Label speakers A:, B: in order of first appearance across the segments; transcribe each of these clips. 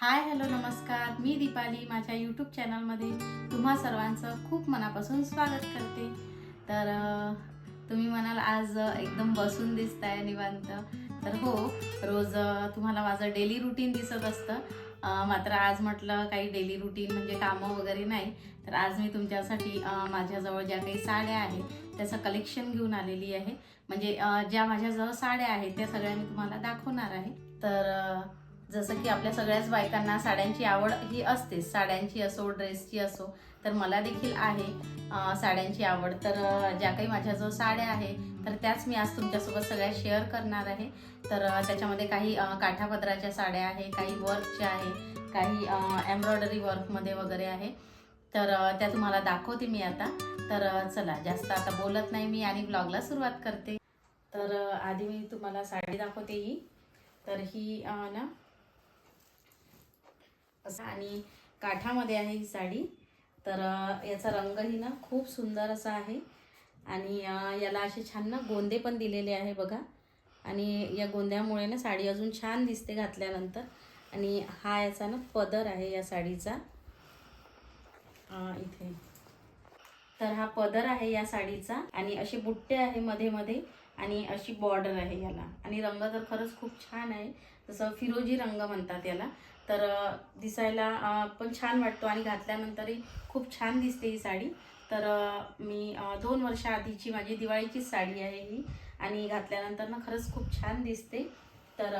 A: Hi hello नमस्कार. मी दीपाली माझ्या YouTube चॅनलमध्ये तुम्हा सर्वांचं खूप मनापासून स्वागत करते. तर तुम्ही म्हणाल आज एकदम बसून दिसताय निवांत. तर हो रोज तुम्हाला माझं डेली रुटीन दिसत असतं. मात्र आज म्हटलं काही डेली रुटीन म्हणजे कामं वगैरे नाही. तर आज मी तुमच्यासाठी माझ्याजवळ ज्या काही साड्या आहेत त्याचं कलेक्शन घेऊन आलेली आहे. म्हणजे ज्या माझ्याजवळ साड्या आहेत त्या सगळ्या मी तुम्हाला दाखवणार आहे. तर जसं की आपल्या सगळ्याच बायकांना साड्यांची आवड ही असतेच. साड्यांची असो ड्रेसची असो तर मला देखील आहे साड्यांची आवड. तर ज्या काही माझ्याजवळ साड्या आहे तर त्याच मी आज तुमच्यासोबत सगळ्या शेअर करणार आहे. तर त्याच्यामध्ये काही काठापदराच्या साड्या आहे काही वर्कच्या आहे काही एम्ब्रॉयडरी वर्कमध्ये वगैरे आहे. तर त्या तुम्हाला दाखवते मी आता. तर चला जास्त आता बोलत नाही मी आणि ब्लॉगला सुरुवात करते. तर आधी मी तुम्हाला साडी दाखवते ही. तर ही ना असं आणि काठामध्ये आहे ही साडी. तर याचा रंगही ना खूप सुंदर असा आहे. आणि याला असे छान ना गोंदे पण दिलेले आहे बघा. आणि या गोंद्यामुळे ना साडी अजून छान दिसते घातल्यानंतर. आणि हा याचा ना पदर आहे या साडीचा. इथे. तर हा पदर आहे या साडीचा. आणि असे बुट्टे आहे मध्ये मध्ये. आणि अशी बॉर्डर आहे याला. आणि रंग तर खरंच खूप छान आहे. जसं फिरोजी रंग म्हणतात याला. तर दिसायला पण छान वाटतो आणि घातल्यानंतरही खूप छान दिसते ही साडी. तर मी दोन वर्षा आधीची माझी दिवाळीचीच साडी आहे ही आणि घातल्यानंतर ना खरंच खूप छान दिसते. तर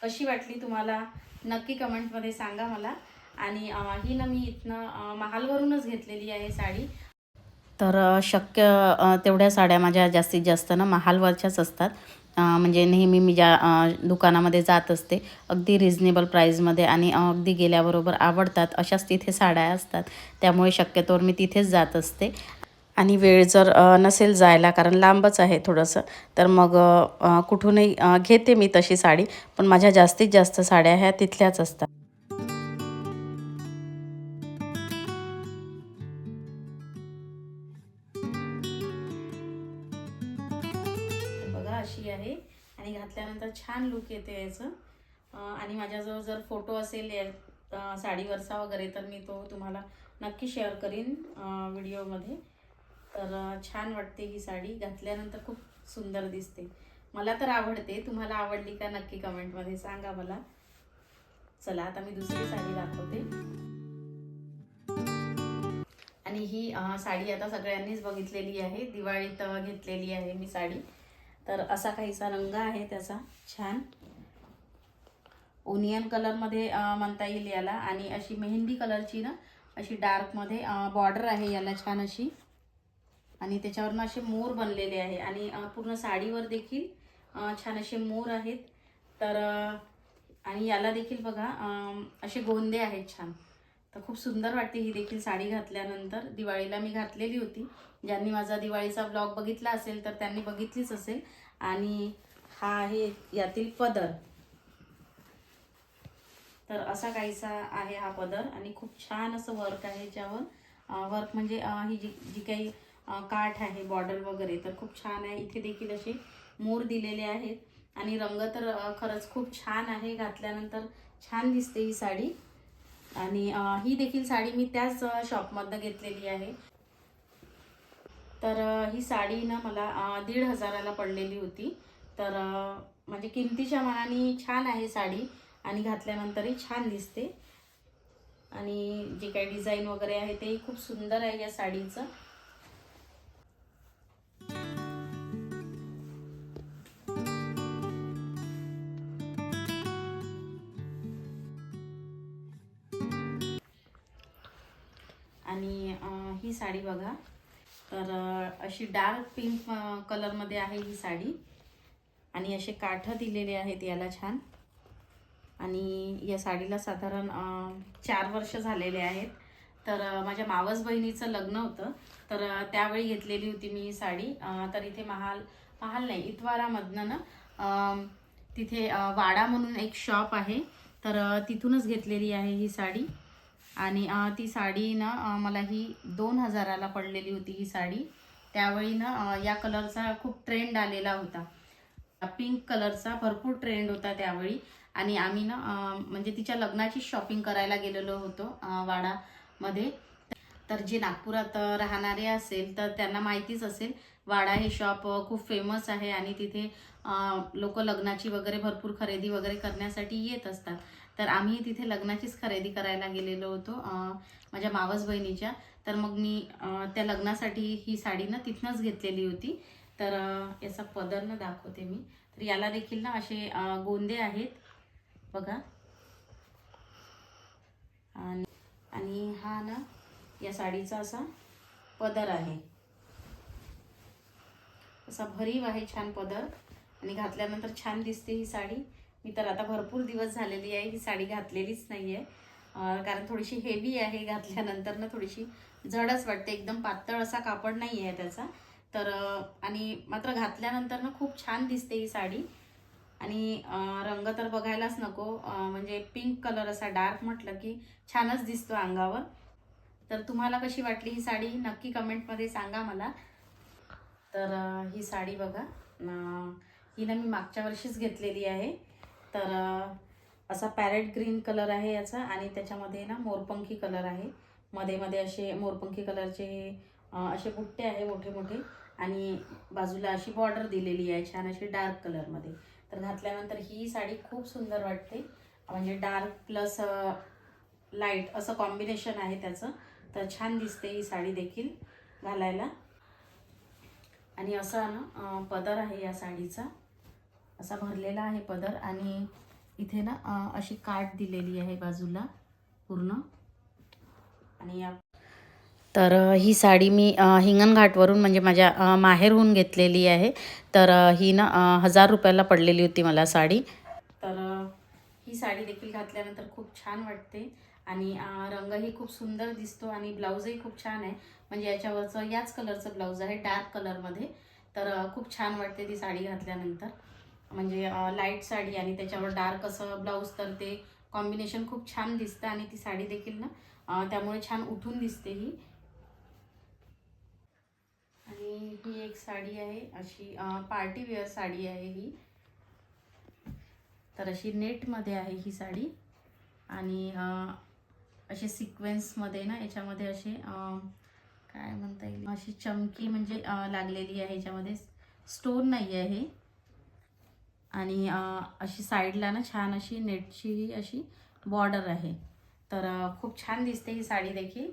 A: कशी वाटली तुम्हाला? नक्की कमेंटमध्ये सांगा मला. आणि ही ना मी इथनं महालवरूनच घेतलेली आहे साडी. तर शक्य तेवढ्या साड्या माझ्या जास्तीत जास्त ना महालवरच्याच असतात. म्हणजे नेहमी मी ज्या दुकानामध्ये जात असते अगदी रिझनेबल प्राईजमध्ये आणि अगदी गेल्याबरोबर आवडतात अशाच तिथे साड्या असतात. त्यामुळे शक्यतोवर मी तिथेच जात असते. आणि वेळ जर नसेल जायला कारण लांबच आहे थोडंसं तर मग कुठूनही घेते मी तशी साडी पण माझ्या जास्तीत जास्त साड्या ह्या तिथल्याच असतात. छान लुक येते याचं. आणि माझ्याजवळ जर फोटो असेल या साडीवरचा वगैरे तर मी तो तुम्हाला नक्की शेअर करीन व्हिडिओमध्ये तर छान वाटते ही साडी. घातल्यानंतर खूप सुंदर दिसते. मला तर आवडते. तुम्हाला आवडली का नक्की कमेंटमध्ये सांगा मला. चला आता मी दुसरी साडी दाखवते. आणि ही साडी आता सगळ्यांनीच बघितलेली आहे. दिवाळीत घेतलेली आहे मी साडी. तर असा काहीसा रंग आहे त्याचा. छान. ओनियन कलरमध्ये म्हणता येईल याला. आणि अशी मेहंदी कलरची ना अशी डार्कमध्ये बॉर्डर आहे याला छान अशी. आणि त्याच्यावरनं असे मोर बनलेले आहे. आणि पूर्ण साडीवर देखील छान असे मोर आहेत. तर आणि याला देखील बघा असे गोंदे आहेत छान. तर खूप सुंदर वाटते ही देखील साडी घातल्यानंतर. दिवाळीला मी घातलेली होती. ज्यांनी माझा दिवाळीचा ब्लॉग बघितला असेल तर त्यांनी बघितलीच असेल. आणि हा आहे यातील पदर. तर असा काहीसा आहे हा पदर. आणि खूप छान असं वर्क आहे याच्यावर. वर्क म्हणजे ही जी जी काही काठ आहे बॉर्डर वगैरे तर खूप छान आहे. इथे देखील असे मोर दिलेले आहेत. आणि रंग तर खरंच खूप छान आहे. घातल्यानंतर छान दिसते ही साडी. आणि ही देखील साडी मी त्याच शॉपमधनं घेतलेली आहे. तर ही साडी ना मला दीड हजाराला पडलेली होती. तर म्हणजे किमतीच्या मानाने छान आहे साडी आणि घातल्यानंतरही छान दिसते. आणि जे काही डिझाईन वगैरे आहे तेही खूप सुंदर आहे या साडीचं. आणि ही साडी बघा. तर अशी डार्क पिंक कलरमध्ये आहे ही साडी. आणि असे काठ दिलेले आहेत याला छान. आणि या साडीला साधारण चार वर्ष झालेले आहेत. तर माझ्या मावस बहिणीचं लग्न होतं. तर त्यावेळी घेतलेली होती मी ही साडी. तर इथे महाल महाल नाही इतवारामधनं ना तिथे वाडा म्हणून एक शॉप आहे. तर तिथूनच घेतलेली आहे ही साडी. आणि ती साडी ना मला ही दोन हजाराला पडलेली होती ही साडी. त्यावेळी ना या कलरचा खूप ट्रेंड आलेला होता. पिंक कलरचा भरपूर ट्रेंड होता त्यावेळी. आणि आम्ही ना म्हणजे तिच्या लग्नाची शॉपिंग करायला गेलेलो होतो वाडामध्ये. तर जे नागपुरात राहणारे असेल तर त्यांना माहितीच असेल वाडा हे शॉप खूप फेमस आहे आणि तिथे लोक लग्नाची वगैरे भरपूर खरेदी वगैरे करण्यासाठी येत असतात. तर आम्ही तिथे लग्नाचीच खरेदी करायला गेलेलो होतो माझ्या मावस बहिणीच्या. तर मग मी त्या लग्नासाठी ही साडी ना तिथनंच घेतलेली होती. तर याचा पदर ना दाखवते मी. तर याला देखील ना असे गोंदे आहेत. बघा. आणि आणि हा ना या साडीचा असा पदर आहे. असा भरीव आहे छान पदर. आणि घातल्यानंतर छान दिसते ही साडी. मी तर आता भरपूर दिवस झालेली आहे ही साडी घातलेलीच नाही आहे कारण थोडीशी हेवी आहे घातल्यानंतर ना थोडीशी जडच वाटते. एकदम पातळ असा कापड नाही आहे त्याचा. तर आणि मात्र घातल्यानंतर ना खूप छान दिसते ही साडी. आणि रंग तर बघायलाच नको. म्हणजे पिंक कलर असा डार्क म्हटलं की छानच दिसतो अंगावर. तर तुम्हाला कशी वाटली ही साडी? नक्की कमेंटमध्ये सांगा मला. तर ही साडी बघा. ही ना मी मागच्या वर्षीच घेतलेली आहे. तर असा पॅरेट ग्रीन कलर आहे याचा आणि त्याच्यामध्ये ना मोरपंखी कलर आहे. मध्ये मध्ये असे मोरपंखी कलरचे असे बुट्टे आहे मोठे मोठे आणि बाजूला अशी बॉर्डर दिलेली आहे छान अशी डार्क कलरमध्ये. तर घातल्यानंतर ही साडी खूप सुंदर वाटते. म्हणजे डार्क प्लस लाइट असं कॉम्बिनेशन आहे त्याचं. तर छान दिसते ही साडी देखील घालायला. आणि असा ना पदर आहे या साडीचा. असा भरलेला आहे पदर आणि इथे ना अशी काठ दिलेली आहे बाजूला पूर्ण. आणि या तर ही साडी मी हिंगणघाटवरून म्हणजे माझ्या माहेरहून घेतलेली आहे. तर ही ना हजार रुपयाला पडलेली होती मला साडी. तर ही साडी देखील घातल्यानंतर खूप छान वाटते. आणि रंगही खूप सुंदर दिसतो आणि ब्लाऊजही खूप छान आहे. म्हणजे याच्यावरचं याच कलरचं ब्लाऊज आहे डार्क कलरमध्ये. तर खूप छान वाटते ती साडी घातल्यानंतर. म्हणजे लाइट साडी आणि त्याच्यावर डार्क असं ब्लाऊज तर ते कॉम्बिनेशन खूप छान दिसतं आणि ती साडी देखील ना त्यामुळे छान उठून दिसते ही. आणि ही एक साडी आहे अशी पार्टी वेअर साडी आहे ही. तर अशी नेटमध्ये आहे ही साडी. आणि असे सिक्वेन्समध्ये ना याच्यामध्ये असे काय म्हणता येईल? अशी चमकी म्हणजे लागलेली आहे याच्यामध्ये. स्टोन नाही आहे आणि अशी साईडला ना छान अशी नेटची ही अशी बॉर्डर आहे. तर खूप छान दिसते ही साडी देखील.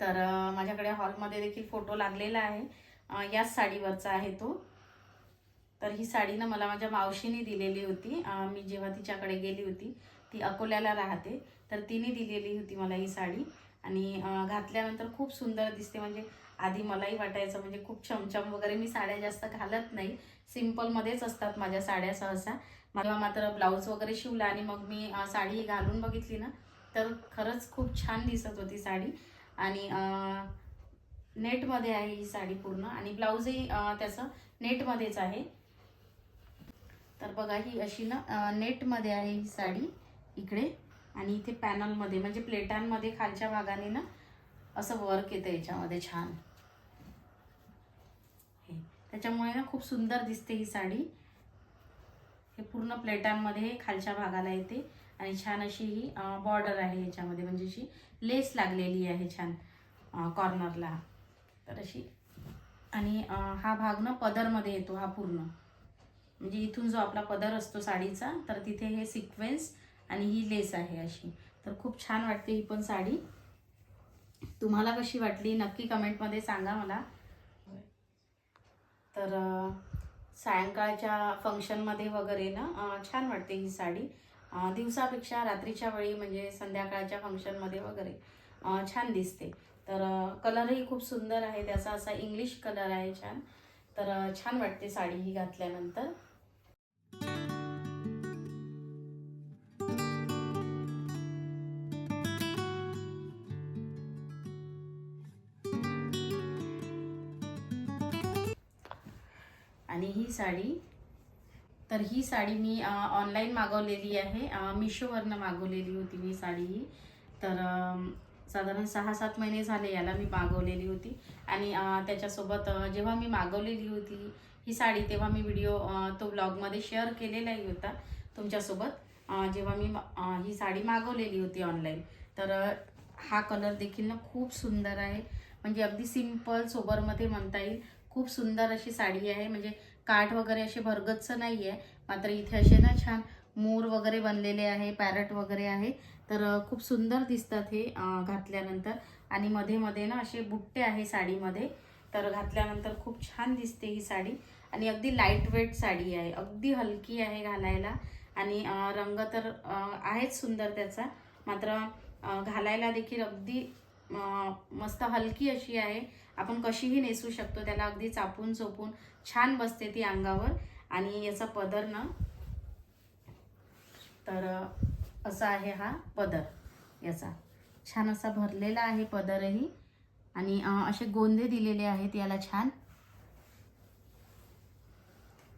A: तर माझ्याकडे हॉलमध्ये देखील फोटो लागलेला आहे. याच साडीवरचा आहे तो. तर ही साडी ना मला माझ्या मावशीने दिलेली होती. मी जेव्हा तिच्याकडे गेली होती ती अकोल्याला राहते. तर तिने दिलेली होती मला ही साडी. आणि घातल्यानंतर खूप सुंदर दिसते. म्हणजे आधी मलाही वाटायचं म्हणजे खूप चमचम वगैरे मी साड्या जास्त घालत नाही. सिम्पलमध्येच असतात माझ्या साड्या सहसा. मला मात्र ब्लाऊज वगैरे शिवला आणि मग मी साडी घालून बघितली ना तर खरंच खूप छान दिसत होती साडी. आणि नेटमध्ये आहे ही साडी पूर्ण आणि ब्लाऊजही त्याचं नेटमध्येच आहे. तर बघा ही अशी ना नेटमध्ये आहे ही साडी इकडे आणि इथे पॅनलमध्ये म्हणजे प्लेटांमध्ये खालच्या भागाने ना असं वर्क येतं याच्यामध्ये छान. त्याच्यामुळे ना खूप सुंदर दिसते ही साडी. हे पूर्ण प्लेटांमध्ये खालच्या भागाला येते आणि छान अशी ही बॉर्डर आहे याच्यामध्ये. म्हणजे अशी लेस लागलेली आहे छान कॉर्नरला. तर अशी. आणि हा भाग ना पदरमध्ये येतो हा पूर्ण. म्हणजे इथून जो आपला पदर असतो साडीचा तर तिथे हे सिक्वेन्स आणि ही लेस आहे अशी. तर खूप छान वाटते ही पण साडी. तुम्हाला कशी वाटली नक्की कमेंटमध्ये सांगा मला. तर सायंकाळच्या फंक्शनमध्ये वगैरे ना छान वाटते ही साडी. दिवसापेक्षा रात्रीच्या वेळी म्हणजे संध्याकाळच्या फंक्शनमध्ये वगैरे छान दिसते. तर कलरही खूप सुंदर आहे. त्याचा असा इंग्लिश कलर आहे छान. तर छान वाटते साडी ही घातल्यानंतर. साडी. तर ही साडी मी ऑनलाईन मागवलेली आहे. मिशोवरनं मागवलेली होती मी साडी ही. तर साधारण सहा सात महिने झाले याला मी मागवलेली होती. आणि त्याच्यासोबत जेव्हा मी मागवलेली होती ही साडी तेव्हा मी व्हिडिओ तो ब्लॉगमध्ये शेअर केलेलाही होता तुमच्यासोबत. जेव्हा मी ही साडी मागवलेली होती ऑनलाईन तर हा कलर देखील ना खूप सुंदर आहे. म्हणजे अगदी सिंपल सोबरमध्ये म्हणता येईल. खूप सुंदर अशी साडी आहे. म्हणजे काठ वगैरे असे भरगच्च नाही आहे मात्र इथे असे ना छान मोर वगैरे बनलेले आहे पॅरट वगैरे आहे. तर खूप सुंदर दिसतात हे घातल्यानंतर. आणि मध्ये मध्ये ना असे बुट्टे आहे साडीमध्ये. तर घातल्यानंतर खूप छान दिसते ही साडी. आणि अगदी लाइट वेट साडी आहे. अगदी हलकी आहे घालायला. आणि रंग तर आहेच सुंदर त्याचा. मात्र घालायला देखील अगदी मस्त हलकी अशी आहे. आपण कशीही नेसू शकतो त्याला अगदी चापून चोपून छान बसते ती अंगावर. आणि याचा पदर ना तर असा आहे हा पदर याचा. छान असा भरलेला आहे पदरही. आणि असे गोंधे दिलेले आहेत याला छान.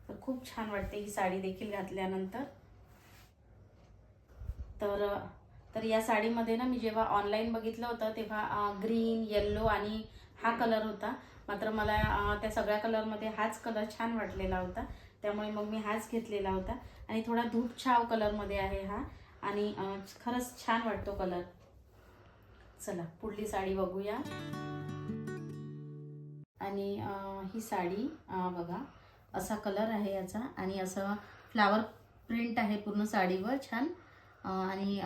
A: तर खूप छान वाटते ही साडी देखील घातल्यानंतर. तर तर या साडीमध्ये ना मी जेव्हा ऑनलाईन बघितलं होतं तेव्हा ग्रीन येल्लो आणि हा कलर होता. मात्र मला त्या सगळ्या कलरमध्ये हाच कलर छान वाटलेला होता. त्यामुळे मग मी हाच घेतलेला होता. आणि थोडा धूप छाव कलरमध्ये आहे हा. आणि खरंच छान वाटतो कलर चला पुढली साडी बघूया. आणि ही साडी बघा. असा कलर आहे याचा. आणि असं फ्लावर प्रिंट आहे पूर्ण साडीवर. छान आणि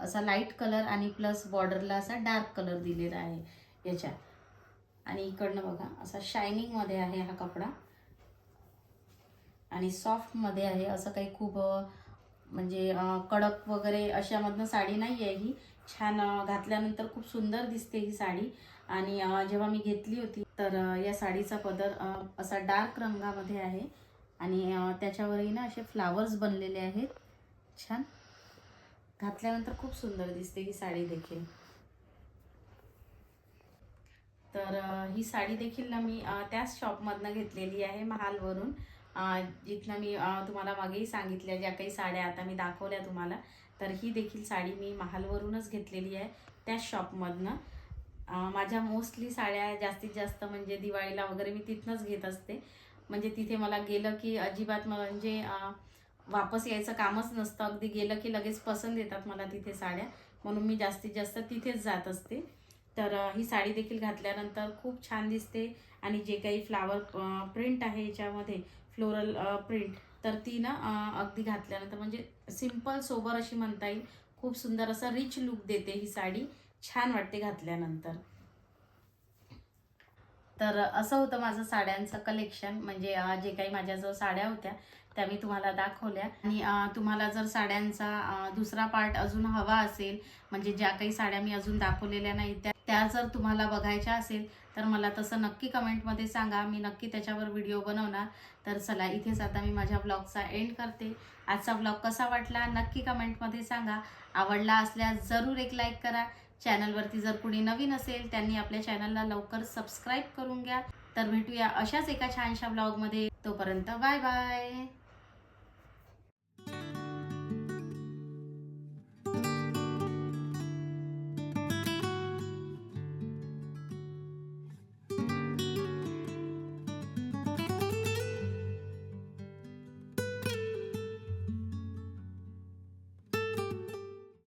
A: असा लाइट कलर आणि प्लस बॉर्डरला असा डार्क कलर दिलेला आहे याच्या. आणि इकडनं बघा असा शायनिंगमध्ये आहे हा कपडा. आणि सॉफ्टमध्ये आहे असं काही खूप म्हणजे कडक वगैरे अशामधनं साडी नाही आहे ही. छान घातल्यानंतर खूप सुंदर दिसते ही साडी. आणि जेव्हा मी घेतली होती तर या साडीचा पदर असा डार्क रंगामध्ये आहे. आणि त्याच्यावरही ना असे फ्लावर्स बनलेले आहेत. छान. घातल्यानंतर खूप सुंदर दिसते ही साडी देखील. तर ही साडी देखील ना मी त्याच शॉपमधनं घेतलेली आहे महालवरून जिथनं मी तुम्हाला मागेही सांगितल्या ज्या काही साड्या आता मी दाखवल्या तुम्हाला. तर ही देखील साडी मी महालवरूनच घेतलेली आहे त्याच शॉपमधनं माझ्या मोस्टली साड्या जास्तीत जास्त म्हणजे दिवाळीला वगैरे मी तिथनंच घेत असते. म्हणजे तिथे मला गेलं की अजिबात म्हणजे वापस यायचं कामच नसतं. अगदी गेलं की लगेच पसंत येतात मला तिथे साड्या. म्हणून मी जास्तीत जास्त तिथेच जात असते. तर ही साडी देखील घातल्यानंतर खूप छान दिसते. आणि जे काही फ्लावर प्रिंट आहे याच्यामध्ये फ्लोरल प्रिंट तर ती ना अगदी घातल्यानंतर म्हणजे सिंपल सोबर अशी म्हणता येईल. खूप सुंदर असा रिच लुक देते ही साडी. छान वाटते घातल्यानंतर. तर असं होतं माझं साड्यांचं कलेक्शन म्हणजे जे काही माझ्याजवळ साड्या होत्या त्या मी तुम्हाला दाखवल्या. आणि तुम्हाला जर साड्यांचा दुसरा पार्ट अजून हवा असेल म्हणजे ज्या काही साड्या मी अजून दाखवलेल्या नाही त्या त्या जर तुम्हाला बघायच्या असेल तर मला तसं नक्की कमेंटमध्ये सांगा. मी नक्की त्याच्यावर व्हिडिओ बनवणार. तर चला इथेच आता मी माझ्या ब्लॉगचा एंड करते. आजचा ब्लॉग कसा वाटला नक्की कमेंटमध्ये सांगा. आवडला असल्यास जरूर एक लाईक करा. चॅनलवरती जर कुणी नवीन असेल त्यांनी आपल्या चॅनलला लवकर सबस्क्राईब करून घ्या. तर भेटूया अशाच एका छानशा ब्लॉगमध्ये. तोपर्यंत बाय बाय.